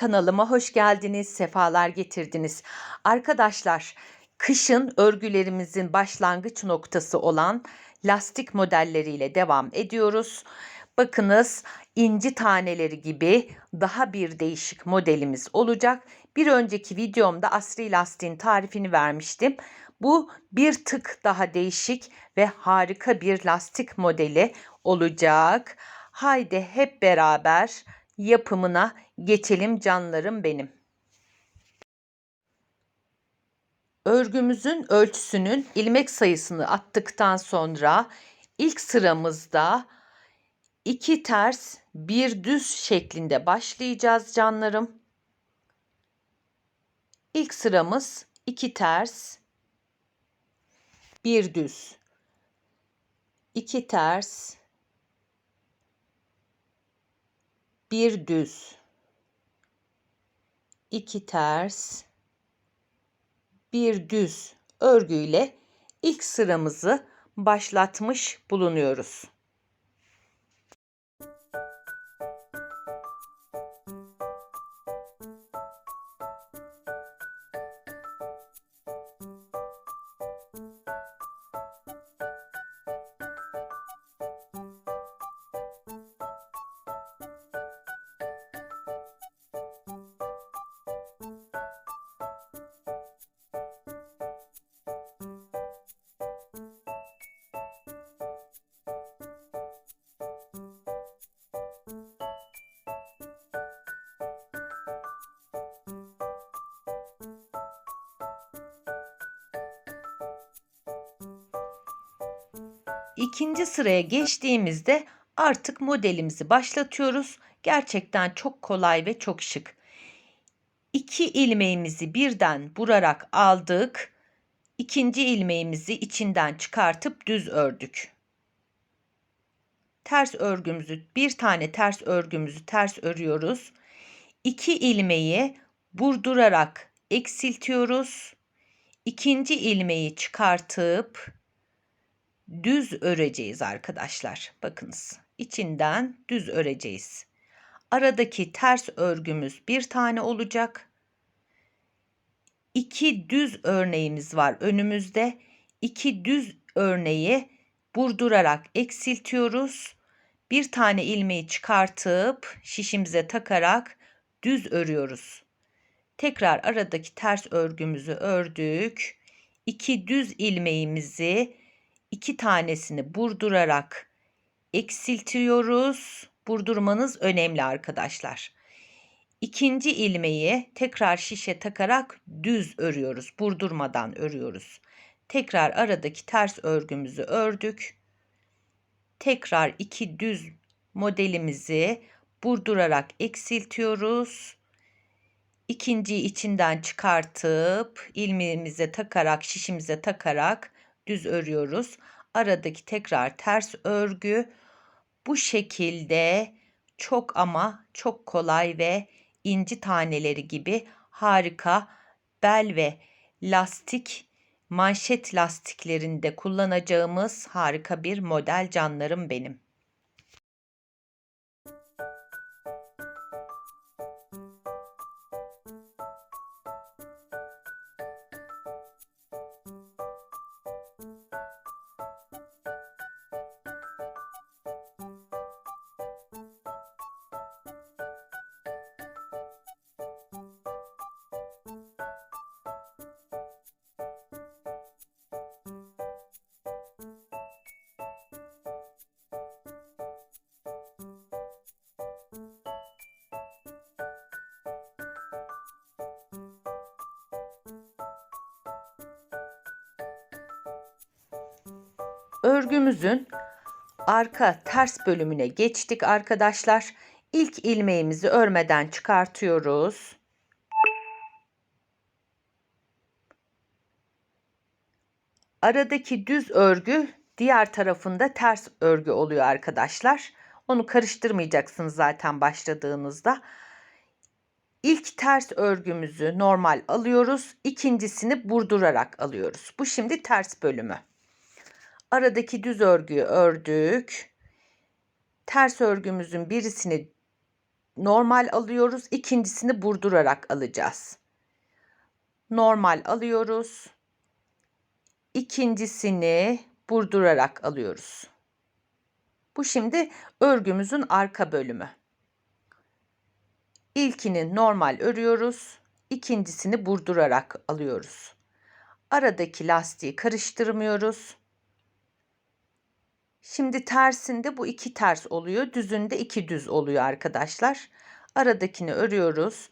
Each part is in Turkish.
Kanalıma hoş geldiniz, sefalar getirdiniz. Arkadaşlar, kışın örgülerimizin başlangıç noktası olan lastik modelleriyle devam ediyoruz. Bakınız inci taneleri gibi daha bir değişik modelimiz olacak. Bir önceki videomda asri lastiğin tarifini vermiştim. Bu bir tık daha değişik ve harika bir lastik modeli olacak. Haydi hep beraber yapımına geçelim canlarım benim. Örgümüzün ölçüsünün ilmek sayısını attıktan sonra ilk sıramızda iki ters bir düz şeklinde başlayacağız canlarım. İlk sıramız iki ters bir düz. iki ters bir düz, iki ters, bir düz. Örgüyle ilk sıramızı başlatmış bulunuyoruz. İkinci sıraya geçtiğimizde artık modelimizi başlatıyoruz. Gerçekten çok kolay ve çok şık. İki ilmeğimizi birden vurarak aldık. İkinci ilmeğimizi içinden çıkartıp düz ördük. Ters örgümüzü bir tane ters örgümüzü ters örüyoruz. İki ilmeği vurdurarak eksiltiyoruz. İkinci ilmeği çıkartıp düz öreceğiz arkadaşlar. Bakınız içinden düz öreceğiz. Aradaki ters örgümüz bir tane olacak. İki düz örneğimiz var önümüzde. İki düz örneği vurdurarak eksiltiyoruz. Bir tane ilmeği çıkartıp şişimize takarak düz örüyoruz. Tekrar aradaki ters örgümüzü ördük. İki düz ilmeğimizi iki tanesini burdurarak eksiltiyoruz. Burdurmanız önemli arkadaşlar. İkinci ilmeği tekrar şişe takarak düz örüyoruz. Burdurmadan örüyoruz. Tekrar aradaki ters örgümüzü ördük. Tekrar iki düz modelimizi burdurarak eksiltiyoruz. İkinciyi içinden çıkartıp ilmeğimize takarak şişimize takarak düz örüyoruz. Aradaki tekrar ters örgü bu şekilde çok ama çok kolay ve inci taneleri gibi harika bel ve lastik manşet lastiklerinde kullanacağımız harika bir model canlarım benim. Örgümüzün arka ters bölümüne geçtik arkadaşlar. İlk ilmeğimizi örmeden çıkartıyoruz. Aradaki düz örgü diğer tarafında ters örgü oluyor arkadaşlar. Onu karıştırmayacaksınız zaten başladığınızda. İlk ters örgümüzü normal alıyoruz. İkincisini burdurarak alıyoruz. Bu şimdi ters bölümü. Aradaki düz örgüyü ördük. Ters örgümüzün birisini normal alıyoruz. ikincisini burdurarak alacağız. Normal alıyoruz. İkincisini burdurarak alıyoruz. Bu şimdi örgümüzün arka bölümü. İlkini normal örüyoruz. ikincisini burdurarak alıyoruz. Aradaki lastiği karıştırmıyoruz. Şimdi tersinde bu iki ters oluyor. Düzünde iki düz oluyor arkadaşlar. Aradakini örüyoruz.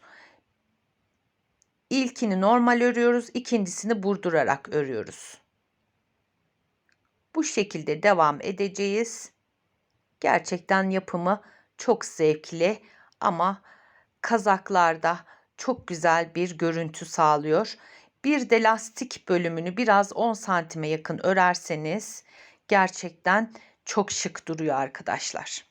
İlkini normal örüyoruz. ikincisini burdurarak örüyoruz. Bu şekilde devam edeceğiz. Gerçekten yapımı çok zevkli ama kazaklarda çok güzel bir görüntü sağlıyor. Bir de lastik bölümünü biraz 10 santime yakın örerseniz gerçekten çok şık duruyor arkadaşlar.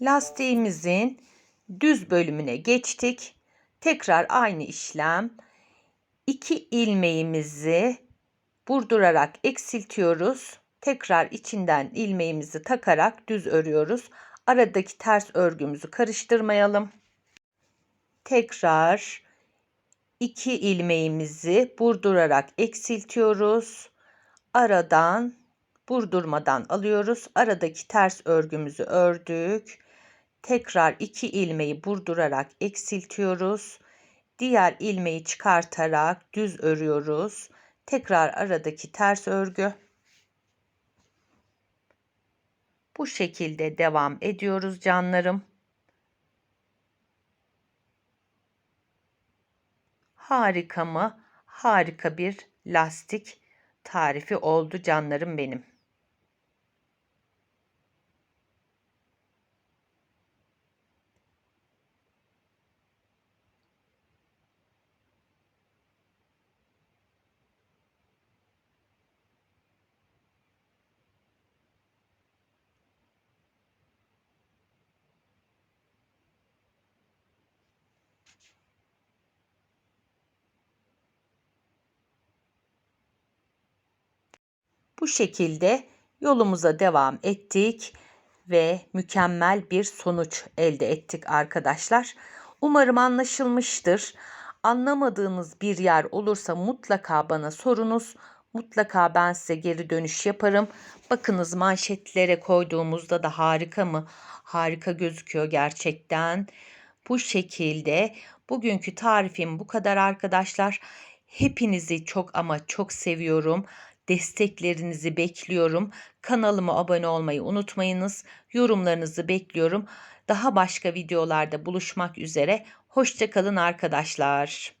Lastiğimizin düz bölümüne geçtik. Tekrar aynı işlem. İki ilmeğimizi burdurarak eksiltiyoruz. Tekrar içinden ilmeğimizi takarak düz örüyoruz. Aradaki ters örgümüzü karıştırmayalım. Tekrar iki ilmeğimizi burdurarak eksiltiyoruz. Aradan burdurmadan alıyoruz. Aradaki ters örgümüzü ördük. Tekrar iki ilmeği burdurarak eksiltiyoruz. Diğer ilmeği çıkartarak düz örüyoruz. Tekrar aradaki ters örgü. Bu şekilde devam ediyoruz canlarım. Harika mı? Harika bir lastik tarifi oldu canlarım benim. Bu şekilde yolumuza devam ettik ve mükemmel bir sonuç elde ettik arkadaşlar. Umarım anlaşılmıştır. Anlamadığınız bir yer olursa mutlaka bana sorunuz. Mutlaka ben size geri dönüş yaparım. Bakınız manşetlere koyduğumuzda da harika mı? Harika gözüküyor gerçekten. Bu şekilde bugünkü tarifim bu kadar arkadaşlar. Hepinizi çok ama çok seviyorum. Desteklerinizi bekliyorum. Kanalıma abone olmayı unutmayınız. Yorumlarınızı bekliyorum. Daha başka videolarda buluşmak üzere. Hoşçakalın arkadaşlar.